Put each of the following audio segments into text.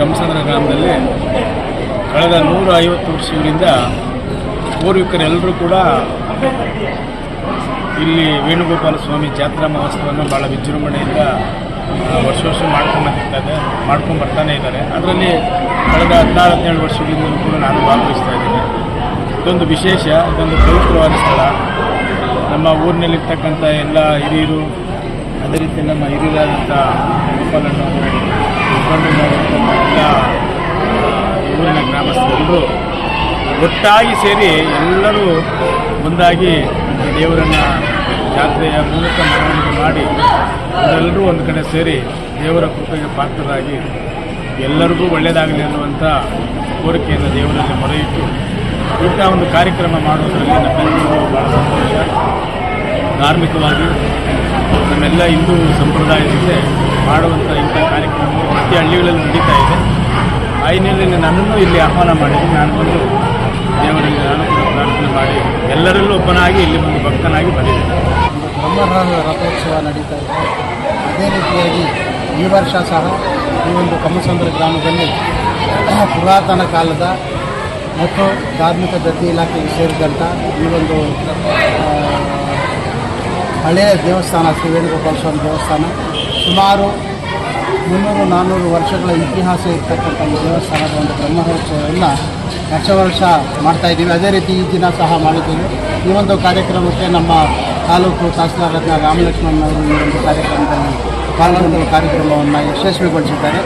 ಕಮಸಂದ್ರ ಗ್ರಾಮದಲ್ಲಿ ಕಳೆದ ನೂರ ಐವತ್ತು ವರ್ಷಗಳಿಂದ ಪೂರ್ವಿಕರೆಲ್ಲರೂ ಕೂಡ ಇಲ್ಲಿ ವೇಣುಗೋಪಾಲ ಸ್ವಾಮಿ ಜಾತ್ರಾ ಮಹೋತ್ಸವವನ್ನು ಭಾಳ ವಿಜೃಂಭಣೆಯಿಂದ ವರ್ಷ ವರ್ಷ ಮಾಡ್ಕೊಂಬಂದಿರ್ತಾರೆ ಮಾಡ್ಕೊಂಡು ಬರ್ತಾನೆ ಇದ್ದಾರೆ. ಅದರಲ್ಲಿ ಕಳೆದ ಹದಿನಾರು, ಹದಿನೇಳು ವರ್ಷಗಳಿಂದಲೂ ಕೂಡ ನಾನು ಭಾಗವಹಿಸ್ತಾ ಇದ್ದೀನಿ. ಇದೊಂದು ವಿಶೇಷ, ಇದೊಂದು ಪವಿತ್ರವಾದ ಸ್ಥಳ. ನಮ್ಮ ಊರಿನಲ್ಲಿರ್ತಕ್ಕಂಥ ಎಲ್ಲ ಹಿರಿಯರು, ಅದೇ ರೀತಿ ನಮ್ಮ ಹಿರಿಯರಾದಂಥ ಎಲ್ಲ ಊರಿನ ಗ್ರಾಮಸ್ಥರೆಲ್ಲರೂ ಒಟ್ಟಾಗಿ ಸೇರಿ ಎಲ್ಲರೂ ಒಂದಾಗಿ ದೇವರನ್ನು ಜಾತ್ರೆಯ ಮೂಲಕ ಮೆರವಣಿಗೆ ಮಾಡಿ ಎಲ್ಲರೂ ಒಂದು ಕಡೆ ಸೇರಿ ದೇವರ ಕೃಪೆಗೆ ಪಾತ್ರರಾಗಿ ಎಲ್ಲರಿಗೂ ಒಳ್ಳೆಯದಾಗಲಿ ಅನ್ನುವಂಥ ಕೋರಿಕೆಯನ್ನು ದೇವರಲ್ಲಿ ಮೊರೆಯಿಟ್ಟು ಇಂಥ ಒಂದು ಕಾರ್ಯಕ್ರಮ ಮಾಡುವುದರಲ್ಲಿ ನಮ್ಮೆಲ್ಲರಿಗೂ ಭಾಳ ಸಂತೋಷ. ಧಾರ್ಮಿಕವಾಗಿ ನಮ್ಮೆಲ್ಲ ಹಿಂದೂ ಸಂಪ್ರದಾಯದಿಂದ ಮಾಡುವಂಥ ಇಂಥ ಕಾರ್ಯಕ್ರಮಗಳು ಪ್ರತಿ ಹಳ್ಳಿಗಳಲ್ಲಿ ನಡೀತಾ ಇದೆ. ಆ ಹಿನ್ನೆಲೆಯಲ್ಲಿ ನನ್ನನ್ನು ಇಲ್ಲಿ ಆಹ್ವಾನ ಮಾಡಿದ್ದು ನಾನು ಬಂದು ದೇವರಲ್ಲಿ ನಾನು ಪ್ರಾರ್ಥನೆ ಮಾಡಿ ಎಲ್ಲರಲ್ಲೂ ಒಬ್ಬನಾಗಿ ಇಲ್ಲಿ ಬಂದು ಭಕ್ತನಾಗಿ ಬಂದಿದ್ದೇನೆ. ಬ್ರಹ್ಮರಾಜ ರಥೋತ್ಸವ ನಡೀತಾ ಇದೆ. ಅದೇ ರೀತಿಯಾಗಿ ಈ ವರ್ಷ ಸಹ ಈ ಒಂದು ಕಮ್ಮಸಂದ್ರ ಗ್ರಾಮದಲ್ಲಿ ಪುರಾತನ ಕಾಲದ ಮತ್ತು ಧಾರ್ಮಿಕ ದತ್ತಿ ಇಲಾಖೆಗೆ ಸೇರಿದಂಥ ಈ ಒಂದು ಹಳೆಯ ದೇವಸ್ಥಾನ ಶ್ರೀ ವೇಣುಗೋಪಾಲ ಸ್ವಾಮಿ ದೇವಸ್ಥಾನ ಸುಮಾರು ಮುನ್ನೂರು ನಾನ್ನೂರು ವರ್ಷಗಳ ಇತಿಹಾಸ ಇರ್ತಕ್ಕಂಥ ದೇವಸ್ಥಾನದ ಒಂದು ಬ್ರಹ್ಮೋತ್ಸವವನ್ನು ವರ್ಷ ವರ್ಷ ಮಾಡ್ತಾ ಇದ್ದೀವಿ. ಅದೇ ರೀತಿ ಈ ದಿನ ಸಹ ಮಾಡಿದ್ದೀವಿ. ಈ ಒಂದು ಕಾರ್ಯಕ್ರಮಕ್ಕೆ ನಮ್ಮ ತಾಲೂಕು ತಹಸೀಲ್ದಾರ್ ರಾಮಲಕ್ಷ್ಮಣ್ ಅವರು ಈ ಒಂದು ಕಾರ್ಯಕ್ರಮದಲ್ಲಿ ಪಾಲ್ಗೊಂಡು ಕಾರ್ಯಕ್ರಮವನ್ನು ಯಶಸ್ವಿಗೊಳಿಸಿದ್ದಾರೆ.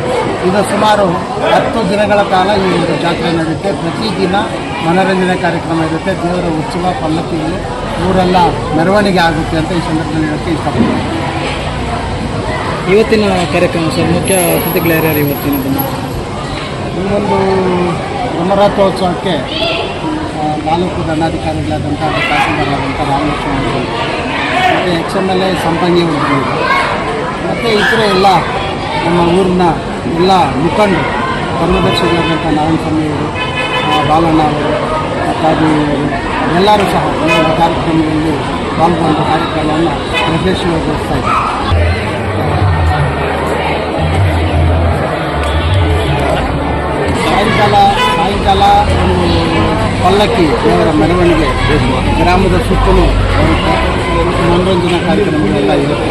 ಇದು ಸುಮಾರು ಹತ್ತು ದಿನಗಳ ಕಾಲ ಈ ಒಂದು ಜಾತ್ರೆ ನಡೆಯುತ್ತೆ. ಪ್ರತಿದಿನ ಮನೋರಂಜನೆ ಕಾರ್ಯಕ್ರಮ ಇರುತ್ತೆ. ದೇವರ ಉತ್ಸವ ಪಲ್ಲಕ್ಕಿಗಳು ಊರೆಲ್ಲ ಮೆರವಣಿಗೆ ಆಗುತ್ತೆ ಅಂತ ಈ ಸಂದರ್ಭದಲ್ಲಿ ಇಷ್ಟಪಡ್ತೀನಿ. ಇವತ್ತಿನ ಕಾರ್ಯಕ್ರಮ ಸರ್ ಮುಖ್ಯ ಅತಿಥಿಗಳು ಯಾರ್ಯಾರು ಇವತ್ತಿನ ಈ ಒಂದು ಬ್ರಹ್ಮರಥೋತ್ಸವಕ್ಕೆ ಆ, ತಾಲೂಕು ದಂಡಾಧಿಕಾರಿಗಳಾದಂಥ ತಹಸೀಲ್ದಾರಾದಂಥ ರಾಮಲಕ್ಷ್ಮಣ ಮತ್ತು ex M L A Sampangi ಮತ್ತು ಇತರೆ ಎಲ್ಲ ನಮ್ಮ ಊರಿನ ಎಲ್ಲ ಮುಖಂಡರು ಧರ್ಮದರ್ಶಿಗಳಾದಂಥ ನಾರಾಯಣ ಸ್ವಾಮಿ ಅವರು ಬಾಲಣ್ಣ ಅವರು ಅವರು ಎಲ್ಲರೂ ಸಹ ಈ ಒಂದು ಕಾರ್ಯಕ್ರಮದಲ್ಲಿ ಪಾಲ್ಗೊಂಡ ಕಾರ್ಯಕ್ರಮವನ್ನು ಯಶಸ್ವಿಗೊಳಿಸ್ತಾ ಇದ್ದಾರೆ. ಪಲ್ಲಕ್ಕಿ ದೇವರ ಮೆರವಣಿಗೆ ಗ್ರಾಮದ ಸುತ್ತಲೂ ಮನೋರಂಜನಾ ಕಾರ್ಯಕ್ರಮಗಳೆಲ್ಲ ಇರುತ್ತೆ.